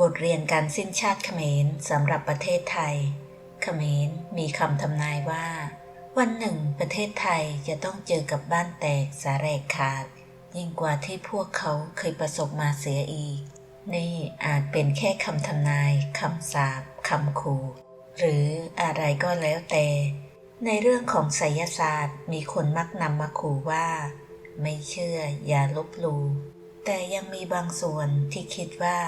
บทเรียนการสิ้นชาติเขมรสำหรับประเทศไทย เขมรมีคำทำนายว่า วันหนึ่งประเทศไทยจะต้องเจอกับบ้านแตกสาแรกขาด ยิ่งกว่าที่พวกเขาเคยประสบมาเสียอีก นี่อาจเป็นแค่คำทำนายคำสาปคำขู่หรืออะไรก็แล้วแต่ ในเรื่องของไสยศาสตร์มีคนมักนำมาขู่ว่า ไม่เชื่ออย่าลบลู แต่ยังมีบางส่วนที่คิดว่า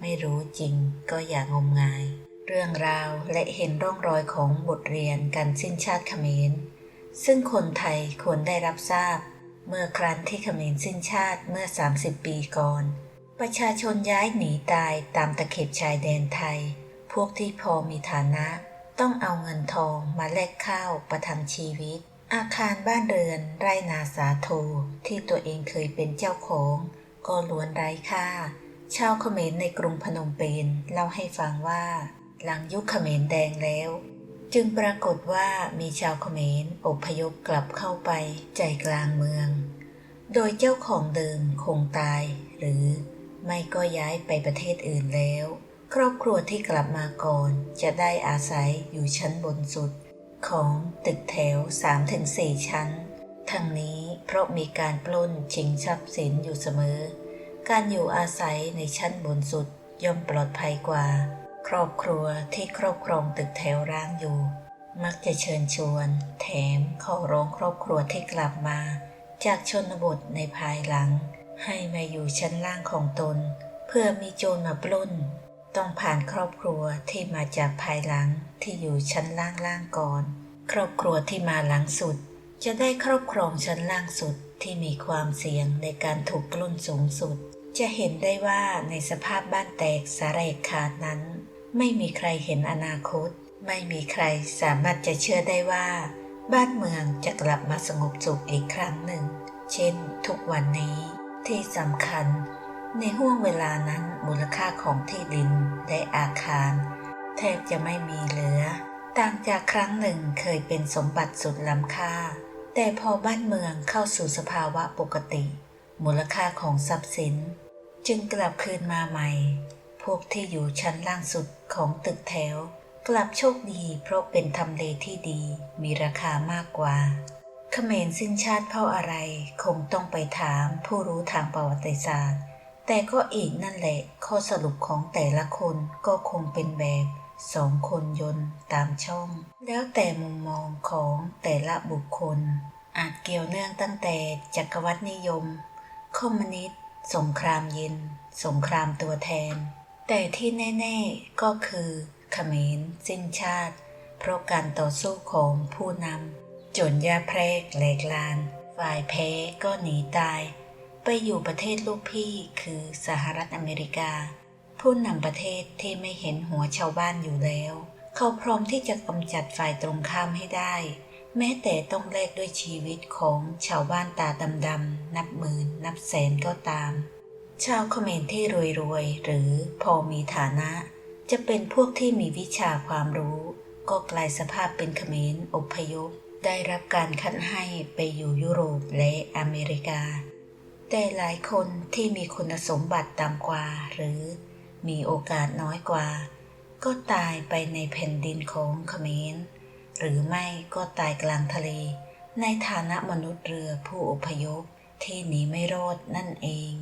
ไม่รู้จริงก็อย่างมงาย เรื่องราวและเห็นร่องรอยของบทเรียนการสิ้นชาติเขมร ซึ่งคนไทยควรได้รับทราบ เมื่อครั้นที่เขมรสิ้นชาติเมื่อ 30 ปีก่อน ประชาชนย้ายหนีตายตามตะเข็บชายแดนไทย พวกที่พอมีฐานะ ต้องเอาเงินทองมาแลกข้าวประทังชีวิต อาคารบ้านเรือนไร่นาสาโทที่ตัวเองเคยเป็นเจ้าของ ก็ล้วนไร้ค่า ชาวเขมรในกรุงพนมเปญเล่าให้ฟังว่า หลังยุคเขมรแดงแล้ว จึงปรากฏว่ามีชาวเขมรอพยพกลับเข้าไปใจกลางเมือง โดยเจ้าของเดิมคงตาย หรือไม่ก็ย้ายไปประเทศอื่นแล้ว ครอบครัวที่กลับมาก่อนจะได้อาศัยอยู่ชั้นบนสุด ของตึกแถว 3-4 ชั้น ทั้งนี้เพราะมีการปล้นชิงทรัพย์สินอยู่เสมอ การอยู่อาศัยในชั้นบนสุดย่อมปลอดภัยกว่า ครอบครัวที่ครอบครองตึกแถวร้างอยู่ มักจะเชิญชวน แถมขอร้องครอบครัวที่กลับมา จากชนบทในภายหลัง ให้มาอยู่ชั้นล่างของตน เพื่อมีโจรมาปล้น ต้องผ่านครอบครัวที่มาจากภายหลังที่อยู่ชั้นล่างล่างก่อน ครอบครัวที่มาหลังสุด จะได้ครอบครองชั้นล่างสุดที่มีความเสี่ยงในการถูกปล้นสูงสุด จะเห็นได้ว่าในสภาพบ้านแตกสาแรกขาดนั้น ไม่มีใครเห็นอนาคต ไม่มีใครสามารถจะเชื่อได้ว่า บ้านเมืองจะกลับมาสงบสุขอีกครั้งหนึ่ง เช่น ทุกวันนี้ที่สำคัญ ในห่วงเวลานั้นมูลค่าของที่ดินและอาคาร แทบจะไม่มีเหลือ ต่างจากครั้งหนึ่งเคยเป็นสมบัติสุดล้ำค่า แต่พอบ้านเมืองเข้าสู่สภาวะปกติ มูลค่าของทรัพย์สิน จึงกลับคืนมาใหม่ พวกที่อยู่ชั้นล่างสุดของตึกแถว กลับโชคดีเพราะเป็นทำเลที่ดีมีราคามากกว่าเขมรสิ้นชาติเพราะอะไรคงต้องไปถามผู้รู้ทางประวัติศาสตร์ แต่ก็อีกนั่นแหละข้อสรุปของแต่ละคนก็คงเป็นแบบ สองคนยนต์ตามช่อง แล้วแต่มุมมองของแต่ละบุคคล อาจเกี่ยวเนื่องตั้งแต่จักรวรรดินิยม คอมมิวนิสต์สงครามเย็น สงครามตัวแทน แต่ที่แน่ ๆ ก็คือเขมรสิ้นชาติ เพราะการต่อสู้ของผู้นำจนยาแพรกแหลกลาน ฝ่ายแพ้ก็หนีตาย ไปอยู่ประเทศลูกพี่คือสหรัฐอเมริกา ผู้นำประเทศที่ไม่เห็นหัวชาวบ้านอยู่แล้ว เขาพร้อมที่จะกำจัดฝ่ายตรงข้ามให้ได้ แม้แต่ต้องแลกด้วยชีวิตของชาวบ้านตาดำๆนับหมื่น นับแสนก็ตาม ชาวเขมรที่รวยๆ หรือพอมีฐานะ จะเป็นพวกที่มีวิชาความรู้ ก็กลายสภาพเป็นเขมรอพยพได้รับการคัดให้ไปอยู่ยุโรปและอเมริกา แต่หลายคนที่มีคุณสมบัติต่ำกว่าหรือ มีโอกาสน้อยกว่า ก็ตายไปในแผ่นดินของเขมร หรือไม่ก็ตายกลางทะเล ในฐานะมนุษย์เรือผู้อพยพที่หนีไม่รอดนั่นเอง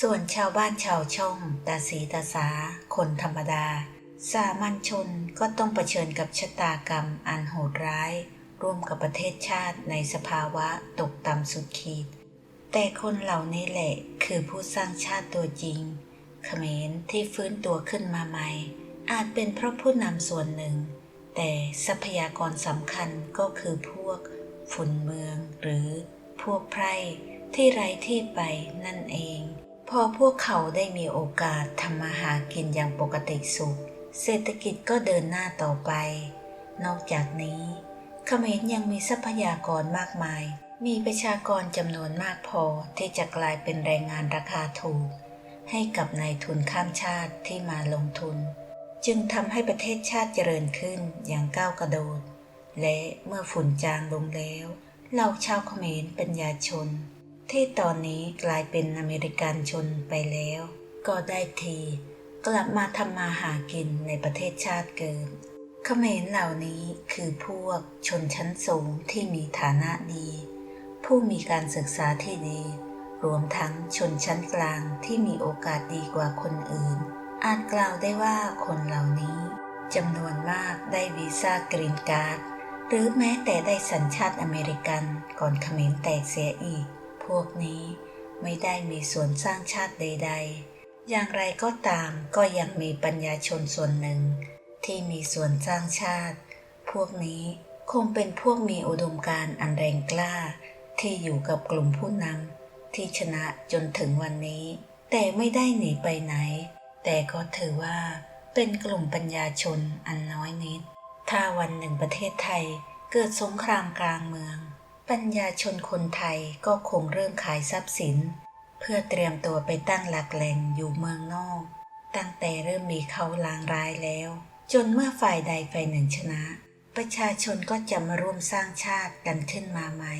ส่วนชาวบ้านชาวช่องตาสีตาสา คนธรรมดา สามัญชนก็ต้องเผชิญกับชะตากรรมอันโหดร้าย ร่วมกับประเทศชาติในสภาวะตกต่ำสุดขีด แต่คนเหล่านี้แหละคือผู้สร้างชาติตัวจริง เขมรที่ฟื้นตัวขึ้นมาใหม่ อาจเป็นเพราะผู้นำส่วนหนึ่ง แต่ทรัพยากรสำคัญก็คือพวกฝุ่นเมืองหรือพวกไพร่ที่ไร้ที่ไปนั่นเอง พอพวกเขาได้มีโอกาสทำมาหากินอย่างปกติสุข เศรษฐกิจก็เดินหน้าต่อไป นอกจากนี้เขมรยังมีทรัพยากรมากมาย มีประชากรจำนวนมากพอที่จะกลายเป็นแรงงานราคาถูก ให้กับนายทุนข้ามชาติที่มาลงทุน จึงทำให้ประเทศชาติเจริญขึ้นอย่างก้าวกระโดด และเมื่อฝุ่นจางลงแล้วเหล่าชาวเขมรป็นญาชน ที่ตอนนี้กลายเป็นอเมริกันชนไปแล้ว ก็ได้ทีกลับมาทำมาหากินในประเทศชาติเกิดเขมรเหล่านี้คือพวกชนชั้นสูงที่มีฐานะดี ผู้มีการศึกษาที่ดี รวมทั้งชนชั้นกลางที่มีโอกาสดีกว่าคนอื่น อาจกล่าวได้ว่าคนเหล่านี้จำนวนมากได้วีซ่ากรีนการ์ดหรือแม้แต่ได้สัญชาติอเมริกันก่อนเขมรแตกเสียอีก พวกนี้ไม่ได้มีส่วนสร้างชาติใด ๆ อย่างไรก็ตามก็ยังมีปัญญาชนส่วนหนึ่ง ที่มีส่วนสร้างชาติ พวกนี้คงเป็นพวกมีอุดมการณ์อันแรงกล้า ที่อยู่กับกลุ่มผู้นำ ที่ชนะจนถึงวันนี้ แต่ไม่ได้หนีไปไหน แต่ก็ถือว่าเป็นกลุ่มปัญญาชนอันน้อยนิด ถ้าวันหนึ่งประเทศไทยเกิดสงครามกลางเมือง ปัญญาชนคนไทยก็คงเริ่มขายทรัพย์สิน เพื่อเตรียมตัวไปตั้งหลักแหล่งอยู่เมืองนอก ตั้งแต่เริ่มมีเขาลางร้ายแล้ว จนเมื่อฝ่ายใดฝ่ายหนึ่งชนะ ประชาชนก็จะมาร่วมสร้างชาติกันขึ้นมาใหม่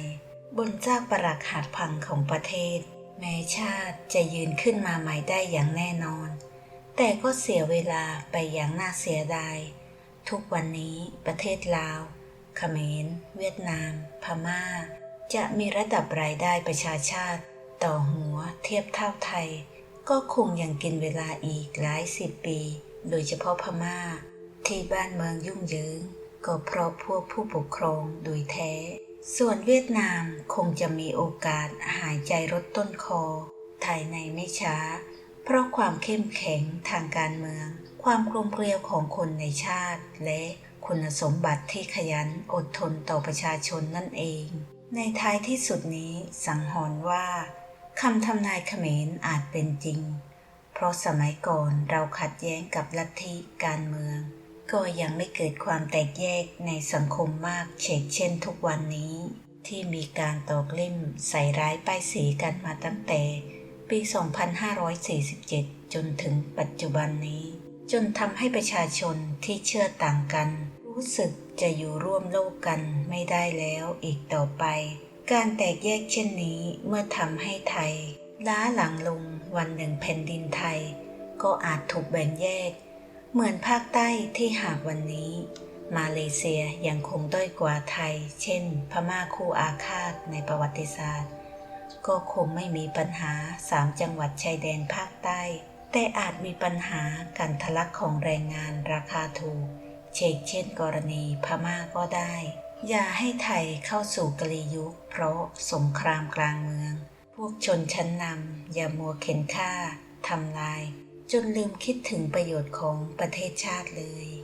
บนเจ้าประหลักหัดพังของประเทศ แม้ชาติจะยืนขึ้นมาใหม่ได้อย่างแน่นอน แต่ก็เสียเวลาไปอย่างน่าเสียดาย ทุกวันนี้ประเทศลาวเขมร เวียดนาม พม่า จะมีระดับรายได้ประชาชาติ ต่อหัวเทียบเท่าไทย ก็คงยังกินเวลาอีกหลายสิบปี โดยเฉพาะพม่า ที่บ้านเมืองยุ่งเหยิงก็เพราะพวกผู้ปกครองโดยแท้ ส่วนเวียดนามคงจะมีโอกาสหายใจรดต้นคอ ไทยในไม่ช้า เพราะความเข้มแข็งทางการเมือง ความกลมเกลียวของคนในชาติ และคุณสมบัติที่ขยันอดทนต่อประชาชนนั่นเอง ในท้ายที่สุดนี้สังหรณ์ว่าคำทำนายเขมรอาจเป็นจริง เพราะสมัยก่อนเราขัดแย้งกับลัทธิการเมือง ก็ยังไม่เกิดความแตกแยกในสังคมมากเฉกเช่นทุกวันนี้ ที่มีการตอกเล่มใส่ร้ายป้ายสีกันมาตั้งแต่ ปี 2547 จนถึงปัจจุบันนี้ จนทำให้ประชาชนที่เชื่อต่างกัน รู้สึกจะอยู่ร่วมโลกกันไม่ได้แล้วอีกต่อไป การแตกแยกเช่นนี้เมื่อทำให้ไทย ล้าหลังลงวันหนึ่งแผ่นดินไทย ก็อาจถูกแบ่งแยก เหมือนภาคใต้ที่หากวันนี้ มาเลเซียยังคงด้อยกว่าไทย เช่น พม่าคู่อาฆาตในประวัติศาสตร์ ก็คงไม่มีปัญหาสามจังหวัดชายแดนภาคใต้ แต่อาจมีปัญหาการทะลักของแรงงานราคาถูก เชกเช่น กรณีพม่าก็ได้ อย่าให้ไทยเข้าสู่กลียุคเพราะสงครามกลางเมือง พวกชนชั้นนำอย่ามัวเข็นฆ่าทำลาย จนลืมคิดถึงประโยชน์ของประเทศชาติเลย